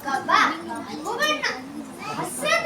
Kaba. Goberna. Asset.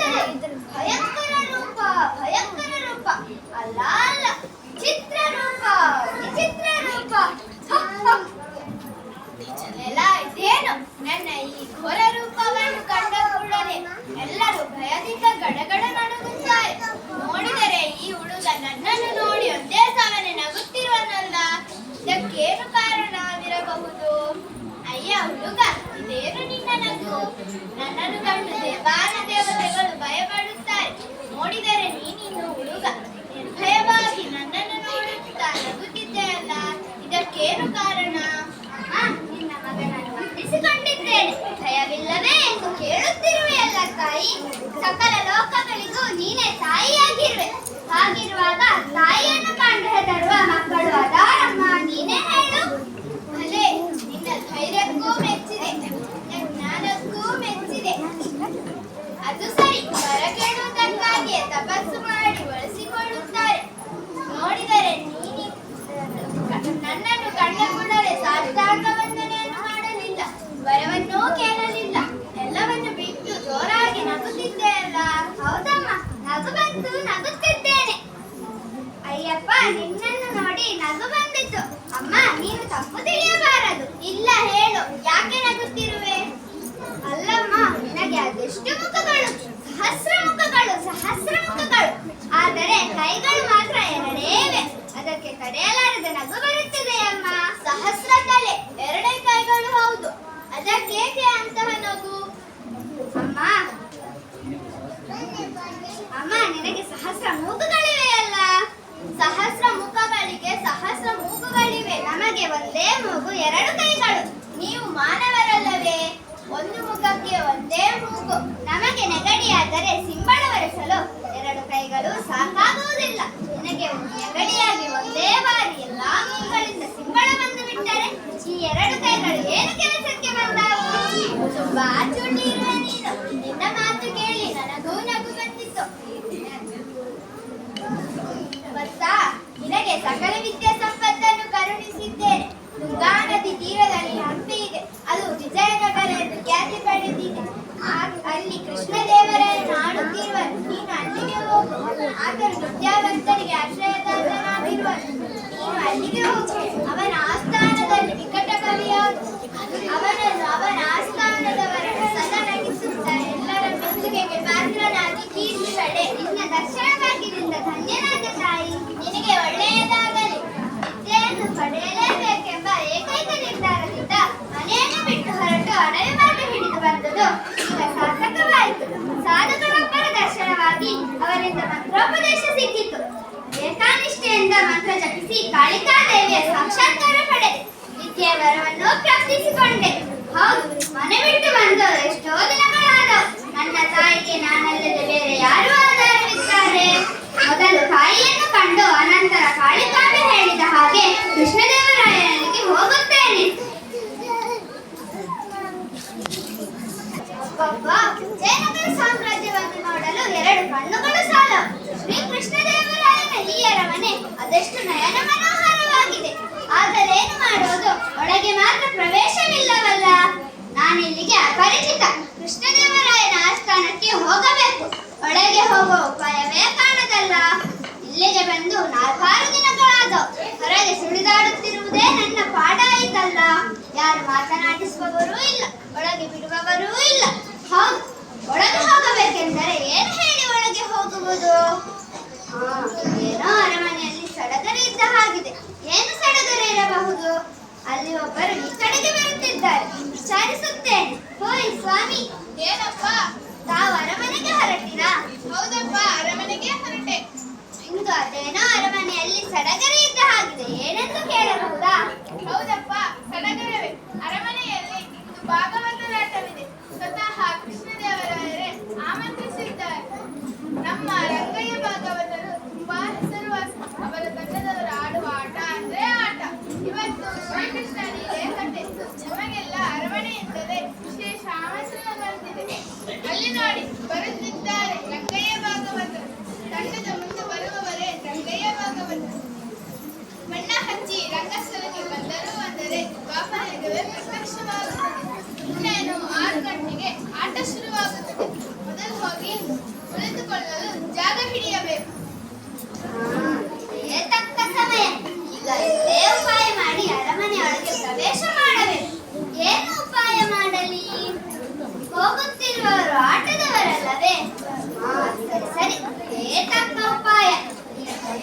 ಕೂಡಲೇ ಸಾಷ್ಟಾಂಗ ವಂದನೆಯನ್ನು ಮಾಡಲಿಲ್ಲ. ವರವನ್ನೂ ಕೇಳಲಿಲ್ಲ. ಎಲ್ಲವನ್ನು ಬಿಟ್ಟು ಜೋರಾಗಿ ನಗುತ್ತಿದ್ದೆ ಅಲ್ಲ ಹೌದಮ್ಮ, ನಗು ಬಂತು ನಗುತ್ತಿದ್ದೇನೆ. ಅಯ್ಯಪ್ಪ, ನಿನ್ನನ್ನು ನೋಡಿ ನಗು ಬಂದಿತ್ತು. ಅಮ್ಮ, ನೀನು ತಪ್ಪು ತಿಳಿಯಬಾರದು. ಇಲ್ಲ, ಹೇಳು. ಯಾಕೆ ನಗುತ್ತಿರುವೆ? ಅಲ್ಲಮ್ಮ, ನಿನಗೆ ಅದೆಷ್ಟು ಮುಖಗಳು? ಸಹಸ್ರ ಮುಖಗಳು ಸಹಸ್ರ ಮುಖಗಳು ಆದರೆ ಕೈಗಳು ಮಾತ್ರ ಎರಡೇ ಅದಕ್ಕೆ ತಡೆಯಲಾರದೆ ನಗು ಬರುತ್ತದೆ ಅಮ್ಮ. ಸಹಸ್ರ ತಲೆ, ಎರಡೇ ಕೈಗಳು ಹೌದು. ಅದಕ್ಕೇಕೆ ಅಂತಹ ನಗು? ಅಮ್ಮ ಅಮ್ಮ, ನಿನಗೆ ಸಹಸ್ರ ಮೂಗುಗಳಿವೆ ಅಲ್ಲ? ಸಹಸ್ರ ಮುಖಗಳಿಗೆ ಸಹಸ್ರ ಮೂಗುಗಳಿವೆ. ನಮಗೆ ಒಂದೇ ಮೂಗು, ಎರಡು ಕೈಗಳು. ನೀವು ಮಾನವರಲ್ಲವೇ? ಒಂದು ಮುಖಕ್ಕೆ ಒಂದೇ ಮೂಗು. ನಮಗೆ ನೆಗಡಿಯಾದರೆ ಸಿಂಬಳ ಎರಡು ಕೈಗಳು ಸಾಕಾಗುವುದಿಲ್ಲ. ನಿನಗೆ ನೆಗಡಿಯಾಗಿ ಒಂದೇ ಬಾರಿ ಎಲ್ಲಾ ಮೀನುಗಳಿಂದ ಸಿಂಬಳ ಬಂದು ಬಿಟ್ಟರೆ ಈ ಎರಡು ಕೈಗಳು ಏನು ಕೆಲಸಕ್ಕೆ ಬಂದಾವು? ತುಂಬಾ ಚುಟಿ ನಿನ್ನ ಮಾತು ಕೇಳಿ. ಜಪಿಸಿ ಕಾಳಿಕಾದೇವಿಯ ಸಾಕ್ಷಾತ್ಕಾರ ಪಡೆದೆ. ವಿದ್ಯೆಯ ವರವನ್ನು ಪ್ರಾಪ್ತಿಸಿಕೊಂಡೆ ಹೌದು, ಮನೆ ಬಿಟ್ಟು ಬಂದು ಎಷ್ಟೋ ದಿನಗಳಾದವು. ನನ್ನ ತಾಯಿಗೆ ನಾನಲ್ಲದೆ ಬೇರೆ ಯಾರು ಆಧಾರವಿದ್ದಾರೆ ಮೊದಲು ತಾಯಿಯನ್ನು ಕಂಡು ಅನಂತರ ಕಾಳಿಕಾಂಬೆ ಹೇಳಿದ ಹಾಗೆ ಕೃಷ್ಣದೇವರಾಯನಿಗೆ ಹೋಗುತ್ತೇನೆ. ಒಬ್ಬ ವಿಜಯನಗರ ಸಾಮ್ರಾಜ್ಯವನ್ನು ನೋಡಲು ಎರಡು ಕಣ್ಣುಗಳು ಸಾಲ ಶ್ರೀ ಕೃಷ್ಣದೇವರಾಯನ ಈ ಅರಮನೆ ಅದೆಷ್ಟು ನಯನ ಮನೋಹರವಾಗಿದೆ ಆದರೇನು ಮಾಡೋದು? ಒಳಗೆ ಮಾತ್ರ ಪ್ರವೇಶವಿಲ್ಲವಲ್ಲ? ನಾನಿಲ್ಲಿಗೆ ಅಪರಿಚಿತ. ಕೃಷ್ಣದೇವರಾಯನ ಆಸ್ಥಾನಕ್ಕೆ ಹೋಗಬೇಕು. ಒಳಗೆ ಹೋಗುವ ಉಪಾಯವೇ ಕಾಣದಲ್ಲ. ಇಲ್ಲಿಗೆ ಬಂದು ನಾಲ್ಕಾರು ದಿನಗಳಾದವು. ಹೊರಗೆ ಸುಳಿದಾಡುತ್ತಿರುವುದೇ ನನ್ನ ಪಾಡಾಯಿತಲ್ಲ ಯಾರು ಮಾತನಾಡಿಸುವವರೂ ಇಲ್ಲ. ಒಳಗೆ ಬಿಡುವವರೂ ಇಲ್ಲ. ಹೌದು. ಒಳಗೆ ಹೋಗಬೇಕೆಂದರೆ ಏನು ಹೇಳಿ ಒಳಗೆ ಹೋಗುವುದು? ಸ್ವಾಮಿ ಏನಪ್ಪ? ತಾವು ಅರಮನೆಗೆ ಹೊರಟಿರಾ? ಹೌದಪ್ಪ ಅರಮನೆಗೆ ಹೊರಟೆ. ಇಂದು ಅದೇನೋ ಅರಮನೆಯಲ್ಲಿ ಸಡಗರ ಇದ್ದ ಹಾಗಿದೆ ಏನೆಂದು ಕೇಳಬಹುದಾ? ಹೌದಪ್ಪ ಸಡಗರವೇ. ಅರಮನೆಯಲ್ಲಿ ಇಂದು ಭಾಗವತ ನಾಟವಿದೆ ಸ್ವತಃ ಕೃಷ್ಣದೇವರವರೇ ಆಮಂತ್ರಿಸಿದ್ದಾರೆ. ನಮ್ಮ ರಂಗಯ್ಯ ಭಾಗವತರು ತುಂಬಾ ಹೆಸರುವಾಸಿ. ಅವರ ತಂಡದವರ ಇನ್ನೇನು ಆರು ಗಂಟೆಗೆ ಆಟ ಶುರುವಾಗುತ್ತದೆ ಮೊದಲು ಹೋಗಿ ಕುಳಿತುಕೊಳ್ಳಲು ಜಾಗ ಹಿಡಿಯಬೇಕು ತಕ್ಕ ಸಮಯ ಈಗ ಇದೇ ಉಪಾಯ ಮಾಡಿ ಅರಮನೆ ಒಳಗೆ ಪ್ರವೇಶ ಮಾಡಬೇಕು ಏನು ಉಪಾಯ ಮಾಡಲಿ ಹೋಗುತ್ತಿರುವವರು ಆಟದವರಲ್ಲವೇ ಸರಿ ಸರಿ ತಕ್ಕ ಉಪಾಯ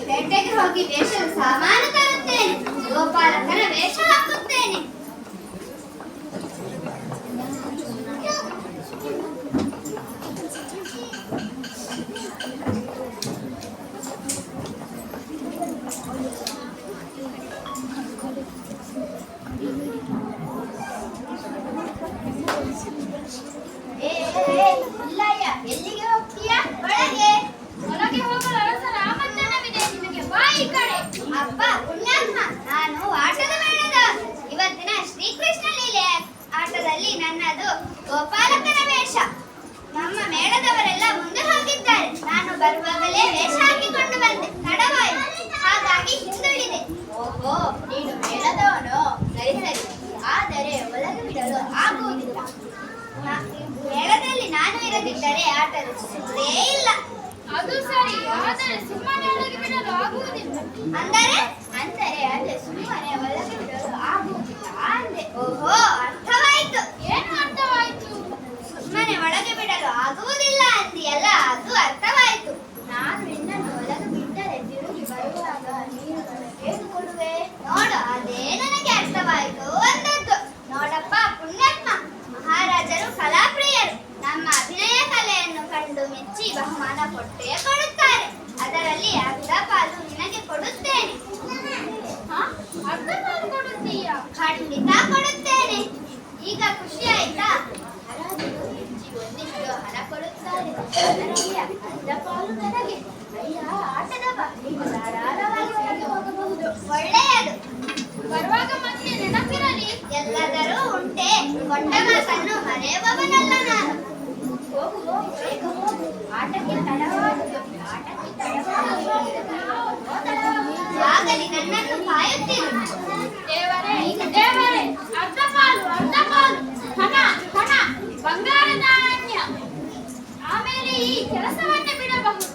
ಪೇಟೆಗೆ ಹೋಗಿ ವೇಷದ ಸಾಮಾನು ಶ್ರೀಕೃಷ್ಣ ಲೀಲೆ ಆಟದಲ್ಲಿ ನನ್ನದು ಗೋಪಾಲಕನ ವೇಷ. ನಮ್ಮ ಮೇಳದವರೆಲ್ಲ ಮುಂದೆ ಹೋಗಿದ್ದಾರೆ. ನಾನು ಬರುವಾಗಲೇ ವೇಷ ಹಾಕಿಕೊಂಡು ಬಂದೆ. ತಡವಾಯಿತು. ಹಾಗಾಗಿ ಹಿಂದುಳಿದೆ. ಓಹೋ ನೀನು ಮೇಳದವನು? ಸರಿ ಸರಿ. ಆದರೆ ಒಳಗೆ ಬಿಡಲು ಆಗುವುದಿಲ್ಲ. ಮೇಳದಲ್ಲಿ ನಾನು ಇರದಿದ್ದರೆ ಆಟ ರಚಿಸುವುದೇ ಇಲ್ಲ. ಅದು ಸರಿ. ಆದರೆ ಸುಮ್ಮನೆ ಒಳಗೆ ಬಿಡಲು ಆಗುವುದಿಲ್ಲ. ಅಂದರೆ? ಅಂದರೆ ಅದೇ ಸುಮ್ಮನೆ ಒಳಗೆ ಬಿಡಲು ಆಗುವುದಿಲ್ಲ ಅಂದೆ ಓಹೋ ಅರ್ಥವಾಯಿತು ಏನು ಅರ್ಥವಾಯಿತು ಸುಮ್ಮನೆ ಒಳಗೆ ಬಿಡಲು ಆಗುವುದಿಲ್ಲ ಅಂದಿಯಲ್ಲ ಅದು ಅರ್ಥವಾಯಿತು ನಾನು ನಿನ್ನನ್ನು ಒಳಗೆ ಬಿಟ್ಟರೆ ತಿರುಗಿ ಬರುವಾಗ ನೀನು ನನಗೆ ಕೊಡುವೆ ನೋಡು ಅದೇ ನನಗೆ ಅರ್ಥವಾಯಿತು ಅಂದದ್ದು ನೋಡಪ್ಪ ಪುಣ್ಯಾತ್ಮ ಮಹಾರಾಜರು ಕಲಾಪ್ರಿಯರು ನಮ್ಮ ಅಭಿನಯ ಕಲೆಯನ್ನು ಕಂಡು ಮೆಚ್ಚಿ ಬಹುಮಾನ ಕೊಟ್ಟೇ ಕೊಡುತ್ತಾರೆ ಅದರಲ್ಲಿ ಅರ್ಧ ಪಾಲು ನಿನಗೆ ಕೊಡುತ್ತೇನೆ ಹಾ ಅರ್ಧ ಪಾಲು ಕೊಡುತ್ತೀಯಾ ಖಂಡಿತ ಕೊಡುತ್ತೇನೆ ಈಗ ಖುಷಿ ಆಯ್ತಾ ಹರಾಜಿಗೆ ಮೆಚ್ಚಿ ಒಂದಿಷ್ಟು ಹಣ ಕೊಡುತ್ತಾರೆ ಅದರಲ್ಲಿ ಅರ್ಧ ಪಾಲು ನನಗೆ ಅಯ್ಯ ಆಟದ ಬಾ ನೀವು ಧಾರಾಳವಾಗಿ ಒಳಗೆ ಹೋಗಬಹುದು ಒಳ್ಳೆಯದು ಬರುವಾಗ ಮತ್ತೆ ನೆನಪಿರಲಿ ಎಲ್ಲದರೂ ಉಂಟೆ ಕೊಟ್ಟ ಆಟಕ್ಕೆ ಆಟಕ್ಕೆ ಆಗಲಿ ನನ್ನನ್ನು ದೇವರೇ ದೇವರೇ ಹಣ ಹಣ ನಾಣ್ಯ. ಆಮೇಲೆ ಈ ಕೆಲಸವನ್ನೇ ಬಿಡಬಹುದು.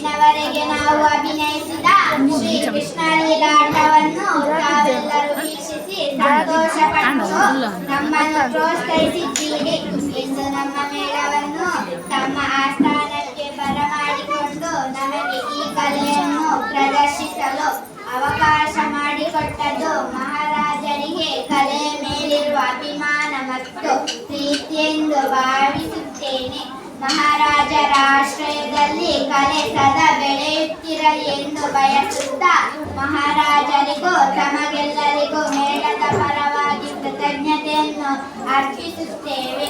ಇಷ್ಟು ನಾವು ಅಭಿನಯಿಸಿದ ಶ್ರೀ ಕೃಷ್ಣ ಲೀಲಾಟವನ್ನು ತಾವೆಲ್ಲರೂ ವೀಕ್ಷಿಸಿ ಸಂತೋಷಪಟ್ಟು ನಮ್ಮನ್ನು ಪ್ರೋತ್ಸಾಹಿಸಿದ್ದೀರಿ ಇಂದು ನಮ್ಮ ಮೇಳವನ್ನು ತಮ್ಮ ಆಸ್ಥಾನಕ್ಕೆ ಬರಮಾಡಿಕೊಂಡು ನಮಗೆ ಈ ಕಲೆಯನ್ನು ಪ್ರದರ್ಶಿಸಲು ಅವಕಾಶ ಮಾಡಿಕೊಟ್ಟದ್ದು ಮಹಾರಾಜರಿಗೆ ಕಲೆಯ ಮೇಲಿರುವ ಅಭಿಮಾನ ಮತ್ತು ಪ್ರೀತಿಯೆಂದು ಭಾವಿಸುತ್ತೇನೆ. ಮಹಾರಾಜರ ಆಶ್ರಯದಲ್ಲಿ ಕಲೆ ಸದಾ ಬೆಳೆಯುತ್ತಿರಲಿ ಎಂದು ಬಯಸುತ್ತ ಮಹಾರಾಜರಿಗೂ ತಮಗೆಲ್ಲರಿಗೂ ಮೇಳದ ಪರವಾಗಿ ಕೃತಜ್ಞತೆಯನ್ನು ಅರ್ಪಿಸುತ್ತೇವೆ.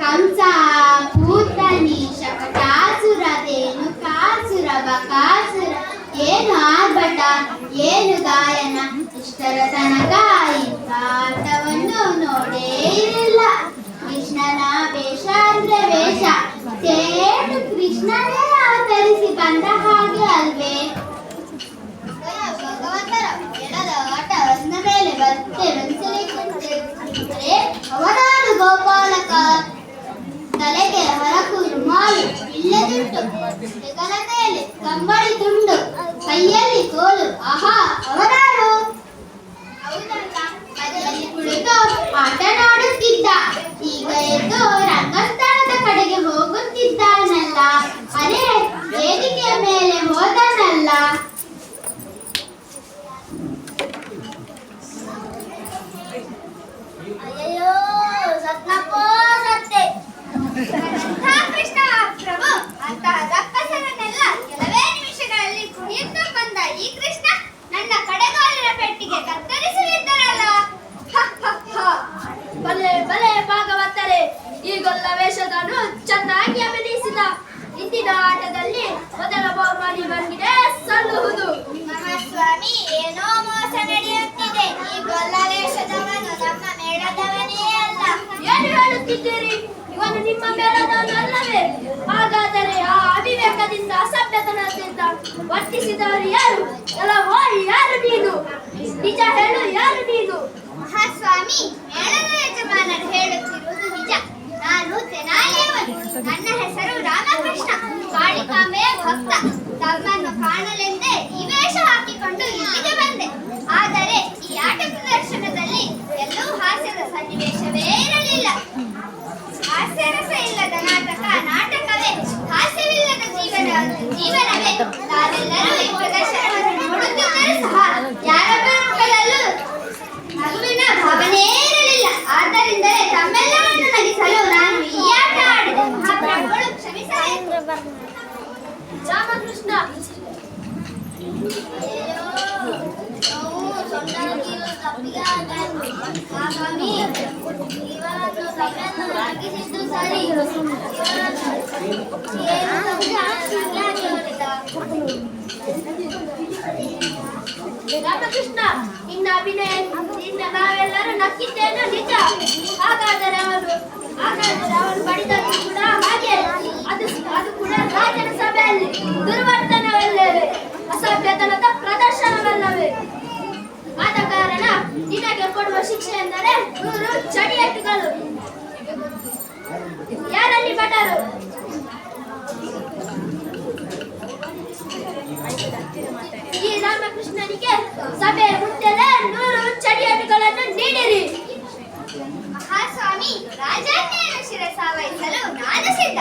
ಕಂಸ ಕೂತನಿ ಕಾಸುರದೇನು ಧೇನು ಕಾಸುರ. ಏನು ಆರ್ಭಟ, ಏನು ಗಾಯನ? ಇಷ್ಟರ ತನಕ ನೋಡೇ ಇರಲಿಲ್ಲ ಕೃಷ್ಣನ ವೇಷ ಅಂದ್ರೆ ವೇಷ ಸೇಟು ಕೃಷ್ಣನೇ ಅವತರಿಸಿ ಬಂದ ಹಾಗೆ ಅಲ್ವೇ ಭಗವಂತರ ಮೇಳದ ಆಟ ಅಂದ ಮೇಲೆ ಬರ್ತೇವೆ ಅವನಾರು ಗೋಪಾಲಕ ತಲೆಗೆ ಹರಕು ರುಮಾಲು ಇಲ್ಲದುಂಟು ಹೆಗಲ ಮೇಲೆ ಕಂಬಳಿ ತುಂಡು ಕೈಯಲ್ಲಿ ಕೋಲು ಆಹಾ ಅವನಾರು ಕುಳಿತು ಆಟನಾಡುತ್ತಿದ್ದ ಈಗ ಎದ್ದು ರಂಗಸ್ಥಳದ ಕಡೆಗೆ ಹೋಗುತ್ತಿದ್ದಾನಲ್ಲ. ಅದೇ ವೇದಿಕೆಯ ಮೇಲೆ ಹೋದನಲ್ಲ. ಅಯ್ಯೋ ಸತ್ತೆ ಅಂತಹ ಕೃಷ್ಣ ಪ್ರಭು ಅಂತಹ ರಕ್ಕಸರನ್ನೆಲ್ಲ ಕೆಲವೇ ನಿಮಿಷಗಳಲ್ಲಿ ಕುಣಿಯುತ್ತಾ ಬಂದ ಈ ಕೃಷ್ಣ ನನ್ನ ಕಡೆಗಾಲಿನ ಪೆಟ್ಟಿಗೆ ಕತ್ತರಿಸಲಿದ್ದರಲ್ಲ ಹ, ಹ, ಹ. ಬಲೆ ಬಲೆ ಭಾಗವತರೆ ಈಗೊಲ್ಲ ವೇಷದನು ಚೆನ್ನಾಗಿ ಅಭಿನಯಿಸಿದ ಇಂದಿನ ಆಟದಲ್ಲಿ ಮೊದಲ ಬಹುಮಾನಿ ಬಂದಿದೆ ಸಲ್ಲುವುದು ಮಹಾಸ್ವಾಮಿ ಏನೋ ಮೋಸ ನಡೆಯುತ್ತಿದೆ ಈ ಗೊಲ್ಲ ವೇಷದವನು ನಮ್ಮ ಮೇಳದವನೇ ಅಲ್ಲ ಏನು ಹೇಳುತ್ತಿದ್ದೀರಿ ಇವನು ನಿಮ್ಮ ಮೇಳದವನಲ್ಲವೇ ಹಾಗಾದರೆ ಆ ಅವಿವೇಕದಿಂದ ಅಸಭ್ಯತನದಿಂದ ವರ್ತಿಸಿದವರು ಯಾರು? ಎಲ್ಲವೋ ಯಾರು ನೀನು? ನಿಜ ಹೇಳು, ಯಾರು ನೀನು? ಮಹಾಸ್ವಾಮಿ, ಮೇಳದ ಯಜಮಾನರು ಹೇಳುತ್ತಿರುವುದು ನಿಜ. ನಾನು ತೆನಾಲಿಯವನು. ನನ್ನ ಹೆಸರು ರಾಮಕೃಷ್ಣ. ಕಾಳಿಕಾಂಬೆಯ ಭಕ್ತ. ತಮ್ಮನ್ನು ಕಾಣಲೆಂದೇ ಈ ವೇಷ ಹಾಕಿಕೊಂಡು ಇಲ್ಲಿಗೆ ಬಂದೆ. ಆದರೆ ಈ ಆಟ ಪ್ರದರ್ಶನದಲ್ಲಿ ಎಲ್ಲೂ ಹಾಸ್ಯದ ಸನ್ನಿವೇಶವೇ ಇರಲಿಲ್ಲ. ಹಾಸ್ಯರಸ ಇಲ್ಲದ ನಾಟಕ ನಾಟಕವೇ ಹಾಸ್ಯವಿಲ್ಲದ ಜೀವನ ಜೀವನವೇ ನಾವೆಲ್ಲರೂ ಈ ಪ್ರದರ್ಶನವನ್ನು ನೋಡುತ್ತಿದ್ದರೂ ಸಹ ಯಾರೊಬ್ಬರ ಮುಖದಲ್ಲೂ ನಗುವಿನ ಭಾವನೆ ಇರಲಿಲ್ಲ ಆದ್ದರಿಂದಲೇ ತಮ್ಮೆಲ್ಲರನ್ನು ನಗಿಸಲು ನಾನು ಈ ಆಟ ಆಡಿದೆ ಮಹಾಪ್ರಭುಗಳು ಕ್ಷಮಿಸಬೇಕು ರಾಮಕೃಷ್ಣ ಅಯ್ಯೋ, ನೋವು ಸೊಂಟಗಿಲು ತಪ್ಪಿಗೆ ಆದದ್ದು. ತಮ್ಮೆಲ್ಲ ಸರಿ ರಾಮಕೃಷ್ಣ, ನಿನ್ನ ಅಭಿನಯ ನಾವೆಲ್ಲರೂ ನಕ್ಕಿದ್ದೇನೆ ನಿಜ? ಹಾಗಾದರೆ ಅವನು ಹಾಗಾದರೆ ಅವನು ಬಡಿದದ್ದು ಕೂಡ ಹಾಗೆ. ಅದು ಅದು ಕೂಡ ರಾಜನ ಸಭೆಯಲ್ಲಿ. ದುರ್ವರ್ತನವಲ್ಲವೇ? ಅಸಭ್ಯತನದ ಪ್ರದರ್ಶನವಲ್ಲವೇ? ಆದ ಕಾರಣ ನಿನಗೆ ಕೊಡುವ ಶಿಕ್ಷೆ ಎಂದರೆ ನೂರು ಚಡಿಯಟ್ಟುಗಳು ಯಾರಲ್ಲಿ ಭಟರು ಈ ರಾಮಕೃಷ್ಣನಿಗೆ ಸಭೆಯ ಮುಂದೆಲೆ ನೂರು ಚಡಿಯಟ್ಟುಗಳನ್ನು ನೀಡಿರಿ. ಮಹಾಸ್ವಾಮಿ ರಾಜಾಜ್ಞೆಯನ್ನು ಶಿರಸಾವಹಿಸಲು ನಾನು ಸಿದ್ಧ.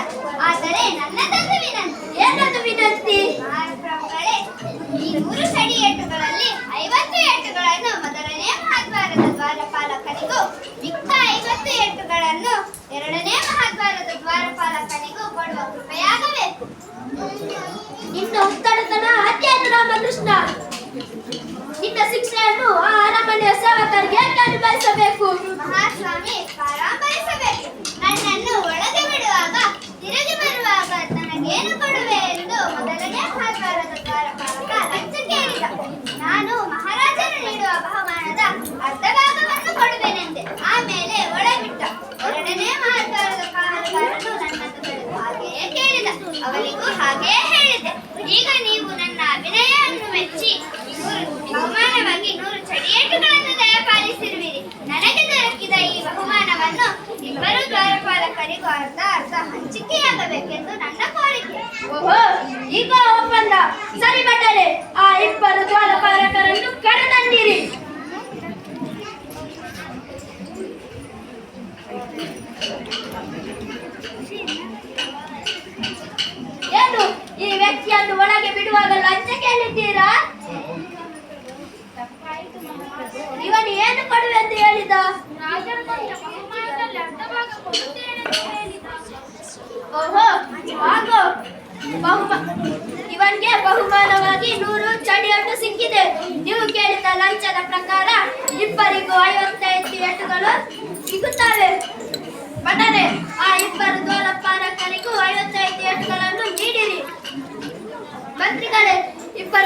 சரிப்பட்டது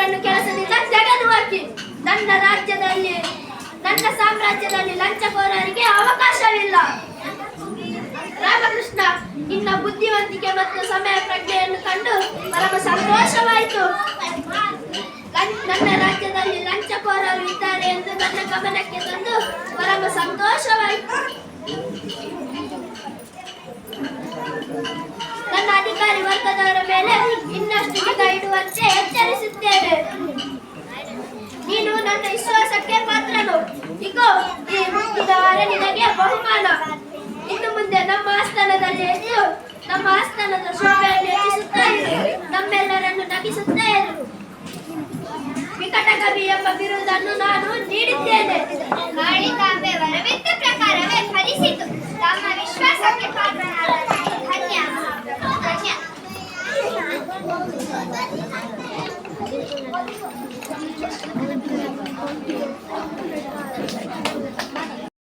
ಇಬ್ಬರನ್ನು ಕೆಲಸದಿಂದ ತೆಗೆದು ಹಾಕಿ. ನನ್ನ ರಾಜ್ಯದಲ್ಲಿ, ನನ್ನ ಸಾಮ್ರಾಜ್ಯದಲ್ಲಿ ಲಂಚಕೋರರಿಗೆ ಅವಕಾಶವಿಲ್ಲ. ರಾಮಕೃಷ್ಣ ನಿನ್ನ ಬುದ್ಧಿವಂತಿಕೆ ಮತ್ತು ಸಮಯ ಪ್ರಜ್ಞೆಯನ್ನು ಕಂಡು ಪರಮ ಸಂತೋಷವಾಯಿತು. ನನ್ನ ರಾಜ್ಯದಲ್ಲಿ ಲಂಚಕೋರರು ಇದ್ದಾರೆ ಎಂದು ನನ್ನ ಗಮನಕ್ಕೆ ತಂದು ಪರಮ ಸಂತೋಷವಾಯಿತು. ನನ್ನ ಅಧಿಕಾರಿ ವರ್ಗದವರ ಮೇಲೆ ಇನ್ನಷ್ಟು ನಿಗಾ ಇಡುವಂತೆ ಎಚ್ಚರಿಸುತ್ತೇನೆ. ನೀನು ನನ್ನ ವಿಶ್ವಾಸಕ್ಕೆ ಪಾತ್ರನು. ಇಗೋ ನಿನಗೆ ಬಹುಮಾನ. ಇನ್ನು ಮುಂದೆ ನಮ್ಮ ಆಸ್ಥಾನದಲ್ಲಿ ಎದ್ದು ನಮ್ಮ ಆಸ್ಥಾನದ ಶೋಭೆಯನ್ನು ನಮ್ಮೆಲ್ಲರನ್ನು ನಗಿಸುತ್ತಾ ವಿಕಟ ಕವಿ ಎಂಬ ಬಿರುದನ್ನು ನಾನು ನೀಡಿದ್ದೇನೆ. ಪ್ರಕಾರವೇ ಫಲಿಸಿತು. ತಮ್ಮ ವಿಶ್ವಾಸಕ್ಕೆ ಪಾತ್ರನಾದ